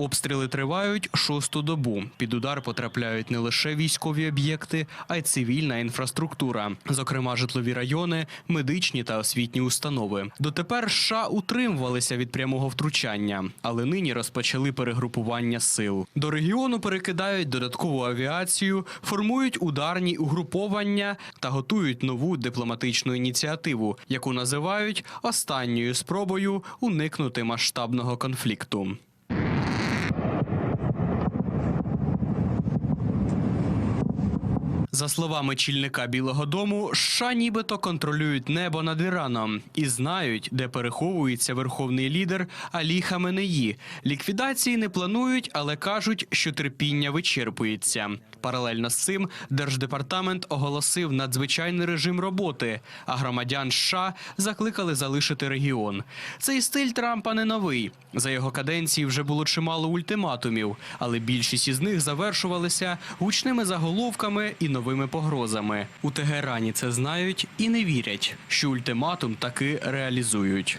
Обстріли тривають шосту добу. Під удар потрапляють не лише військові об'єкти, а й цивільна інфраструктура, зокрема житлові райони, медичні та освітні установи. Дотепер США утримувалися від прямого втручання, але нині розпочали перегрупування сил. До регіону перекидають додаткову авіацію, формують ударні угруповання та готують нову дипломатичну ініціативу, яку називають останньою спробою уникнути масштабного конфлікту. За словами чільника Білого Дому, США нібито контролюють небо над Іраном і знають, де переховується верховний лідер Алі Хаменеї. Ліквідації не планують, але кажуть, що терпіння вичерпується. Паралельно з цим держдепартамент оголосив надзвичайний режим роботи, а громадян США закликали залишити регіон. Цей стиль Трампа не новий. За його каденції вже було чимало ультиматумів, але більшість із них завершувалися гучними заголовками і новими погрозами. У Тегерані це знають і не вірять, що ультиматум таки реалізують.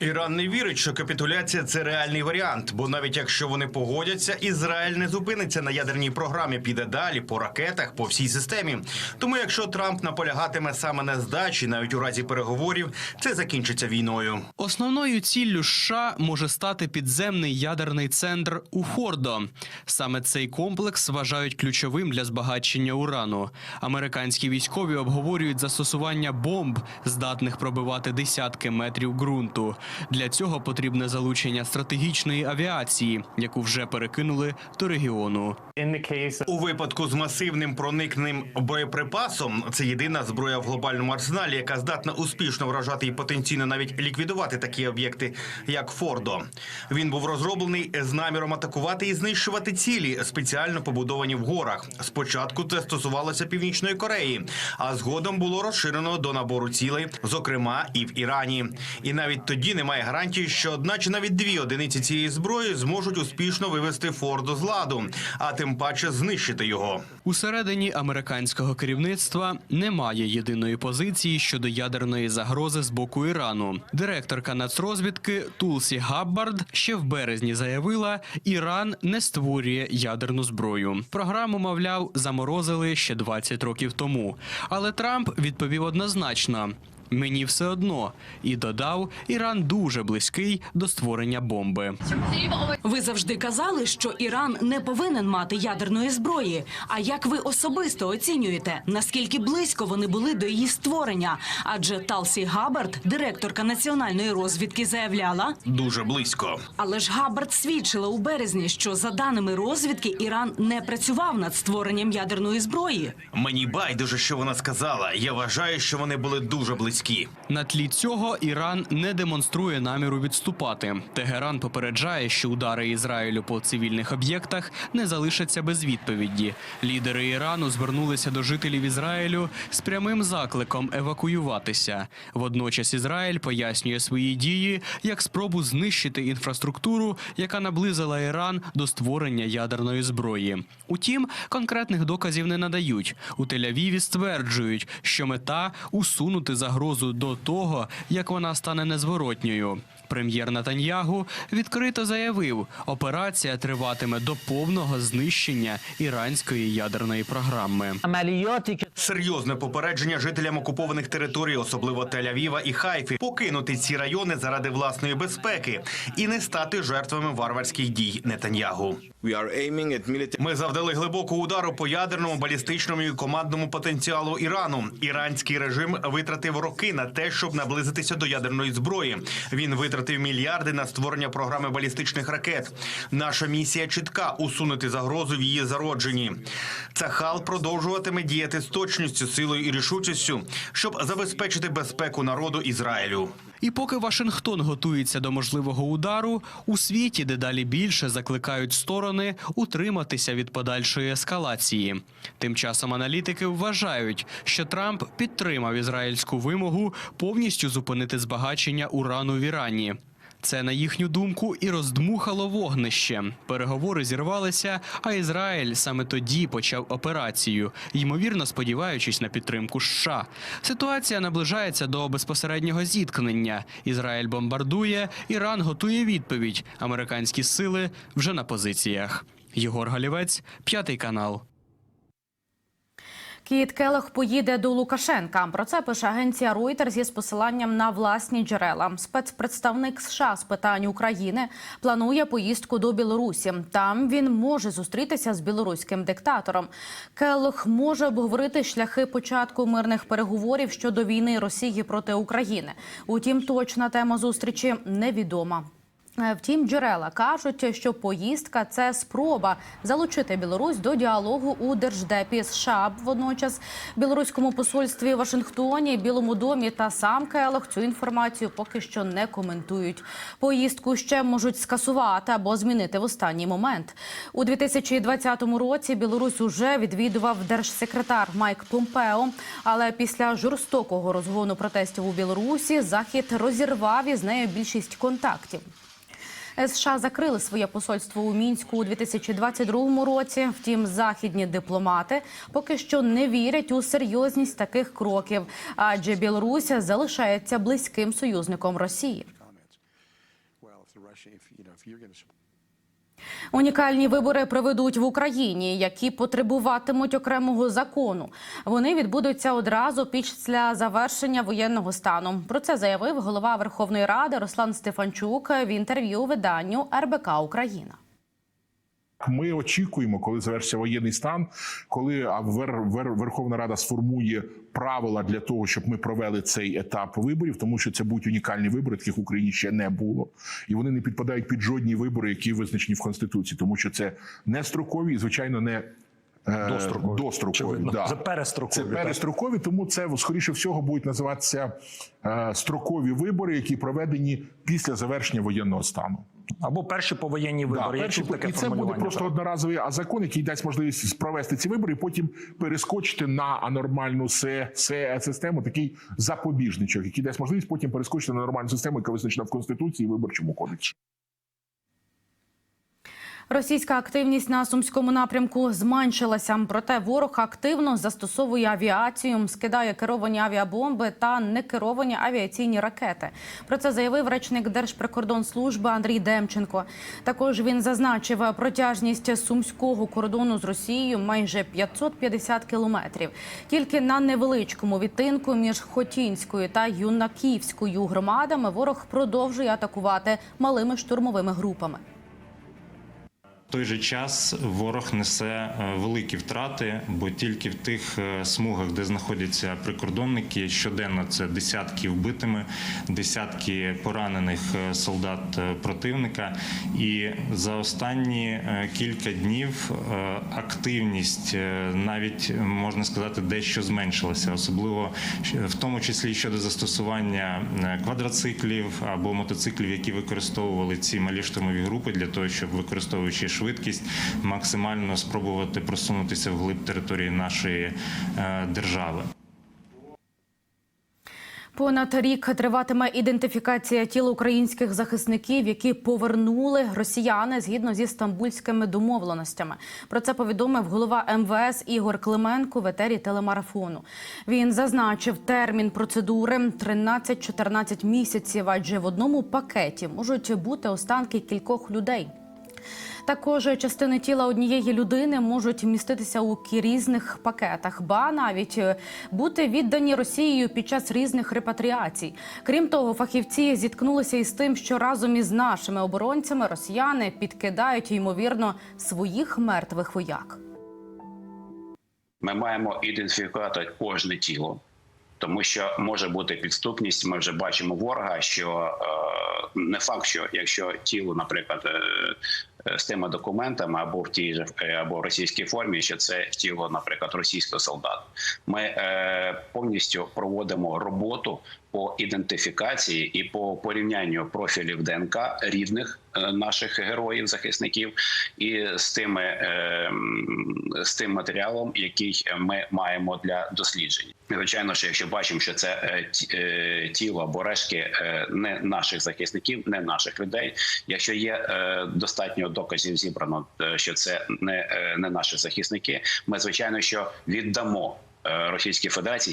Іран не вірить, що капітуляція це реальний варіант, бо навить якщо вони погодяться, Ізраїль не зупиниться на ядерній програмі, піде далі по ракетах, по всій системі. Тому, якщо Трамп наполягатиме саме на здачі, навіть у разі переговорів, це закінчиться війною. Основною ціллю США може стати підземний ядерний центр у Фордо. Саме цей комплекс вважають ключовим для збагачення урану. Американські військові обговорюють застосування бомб, здатних пробивати десятки метрів ґрунту. Для цього потрібне залучення стратегічної авіації, яку вже перекинули до регіону. У випадку з масивним проникненим боєприпасом це єдина зброя в глобальному арсеналі, яка здатна успішно вражати і потенційно навіть ліквідувати такі об'єкти, як Фордо. Він був розроблений з наміром атакувати і знищувати цілі, спеціально побудовані в горах. Спочатку це стосувалося північної Кореї, а згодом було розширено до набору цілей, зокрема і в Ірані. І навіть тоді немає гарантії, що одна чи навіть дві одиниці цієї зброї зможуть успішно вивести Фордо з ладу, а тим паче знищити його. Усередині американського керівництва немає єдиної позиції щодо ядерної загрози з боку Ірану. Директорка нацрозвідки Тулсі Габбард ще в березні заявила, Іран не створює ядерну зброю. Програму, мовляв, заморозили ще 20 років тому. Але Трамп відповів однозначно. Мені все одно і додав, Іран дуже близький до створення бомби. Ви завжди казали, що Іран не повинен мати ядерної зброї. А як ви особисто оцінюєте, наскільки близько вони були до її створення? Адже Талсі Габбард, директорка національної розвідки, заявляла. Дуже близько. Але ж Габбард свідчила у березні, що за даними розвідки Іран не працював над створенням ядерної зброї. Мені байдуже, що вона сказала. Я вважаю, що вони були дуже близькі. На тлі цього Іран не демонструє наміру відступати. Тегеран попереджає, що удари Ізраїлю по цивільних об'єктах не залишаться без відповіді. Лідери Ірану звернулися до жителів Ізраїлю з прямим закликом евакуюватися. Водночас Ізраїль пояснює свої дії як спробу знищити інфраструктуру, яка наблизила Іран до створення ядерної зброї. Утім, конкретних доказів не надають. У Тель-Авіві стверджують, що мета усунути загрозу до того, як вона стане незворотньою прем'єр Натаньягу відкрито заявив, операція триватиме до повного знищення іранської ядерної програми. Серйозне попередження жителям окупованих територій, особливо Тель-Авіва і Хайфі, покинути ці райони заради власної безпеки і не стати жертвами варварських дій Нетаньягу. Ми завдали глибокого удару по ядерному, балістичному і командному потенціалу Ірану. Іранський режим витратив роки на те, щоб наблизитися до ядерної зброї. Він витратив мільярди на створення програми балістичних ракет. Наша місія чітка усунути загрозу в її зародженні. Цахал продовжуватиме діяти з точністю, силою і рішучістю, щоб забезпечити безпеку народу Ізраїлю. І поки Вашингтон готується до можливого удару, у світі дедалі більше закликають сторони утриматися від подальшої ескалації. Тим часом аналітики вважають, що Трамп підтримав ізраїльську вимогу повністю зупинити збагачення урану в Ірані. Це, на їхню думку, і роздмухало вогнище. Переговори зірвалися, а Ізраїль саме тоді почав операцію, ймовірно сподіваючись на підтримку США. Ситуація наближається до безпосереднього зіткнення. Ізраїль бомбардує, Іран готує відповідь. Американські сили вже на позиціях. Єгор Галівець, п'ятий канал. Кіт Келех поїде до Лукашенка. Про це пише агенція Reuters зі посиланням на власні джерела. Спецпредставник США з питань України планує поїздку до Білорусі. Там він може зустрітися з білоруським диктатором. Келех може обговорити шляхи початку мирних переговорів щодо війни Росії проти України. Утім, точна тема зустрічі невідома. Е, Втім, джерела кажуть, що поїздка це спроба залучити Білорусь до діалогу у держдепі США. Водночас білоруському посольстві Вашингтоні, Білому домі та сам Келох цю інформацію поки що не коментують. Поїздку ще можуть скасувати або змінити в останній момент. У 2020 році Білорусь уже відвідував держсекретар Майк Помпео. Але після жорстокого розгону протестів у Білорусі захід розірвав із нею більшість контактів. США закрили своє посольство у мінську у 2022 році. Втім, західні дипломати поки що не вірять у серйозність таких кроків, адже Білорусь залишається близьким союзником Росії. Унікальні вибори проведуть в Україні, які потребуватимуть окремого закону. Вони відбудуться одразу після завершення воєнного стану. Про це заявив голова Верховної Ради Руслан Стефанчук в інтерв'ю виданню РБК Україна. Ми очікуємо, коли завершиться воєнний стан, коли Верховна Рада сформує правила для того, щоб ми провели цей етап виборів, тому що це будуть унікальні вибори, таких в Україні ще не було, і вони не підпадають під жодні вибори, які визначені в конституції, тому що це не строкові і звичайно не. е, Дострокові. дострокові да. Це перестрокові, Це так. перестрокові, тому це скоріше всього будуть називатися е, строкові вибори, які проведені після завершення воєнного стану. Або перші повоєнні вибори. Да, перші, таке і це буде просто так. одноразовий а закон, який дасть можливість провести ці вибори, і потім перескочити на анормальну се, се, систему, такий запобіжничок, який дасть можливість потім перескочити на нормальну систему, яка визначена в конституції і виборчому кодексі. Російська активність на сумському напрямку зменшилася. Проте ворог активно застосовує авіацію, скидає керовані авіабомби та некеровані авіаційні ракети. Про це заявив речник Держприкордонслужби Андрій Демченко. Також він зазначив протяжність сумського кордону з Росією майже 550 кілометрів. Тільки на невеличкому відтинку між Хотінською та Юнаківською громадами ворог продовжує атакувати малими штурмовими групами. Той же час ворог несе е, великі втрати, бо тільки в тих е, смугах, де знаходяться прикордонники, щоденно це десятки вбитими, десятки поранених е, солдат противника. І за останні кілька днів активність навіть можна сказати дещо зменшилася, особливо в тому числі щодо застосування квадроциклів або мотоциклів, які використовували ці малі штурмові групи для того, щоб використовуючи швидкість, максимально спробувати просунутися вглиб території нашої е, держави. Понад рік триватиме ідентифікація тіл українських захисників, які повернули росіяни згідно зі стамбульськими домовленостями. Про це повідомив голова МВС Ігор Клименко в етері телемарафону. Він зазначив термін процедури 13-14 місяців, адже в одному пакеті можуть бути останки кількох людей. Також частини тіла однієї людини можуть міститися у різних пакетах, ба навіть е, бути віддані Росією під час різних репатріацій. Крім того, фахівці зіткнулися із тим, що разом із нашими оборонцями росіяни підкидають ймовірно своїх мертвих вояк. Ми маємо ідентифікувати кожне тіло, тому що може бути підступність. Ми вже бачимо ворога, що е, не факт, що якщо тіло, наприклад, е, з тими документами або в тій же е, або в російській формі, що це тіло, наприклад, російського солдата. Ми е, повністю проводимо роботу по ідентифікації і по порівнянню профілів ДНК рідних е, наших героїв, захисників, і з тими е, з тим матеріалом, який ми маємо для досліджень. Звичайно, що якщо бачимо, що це е, ті- тіло або рештки е, не наших захисників, не наших людей. Якщо є достатньо доказів зібрано, що це не, не наші захисники, ми звичайно що віддамо Російській Федерації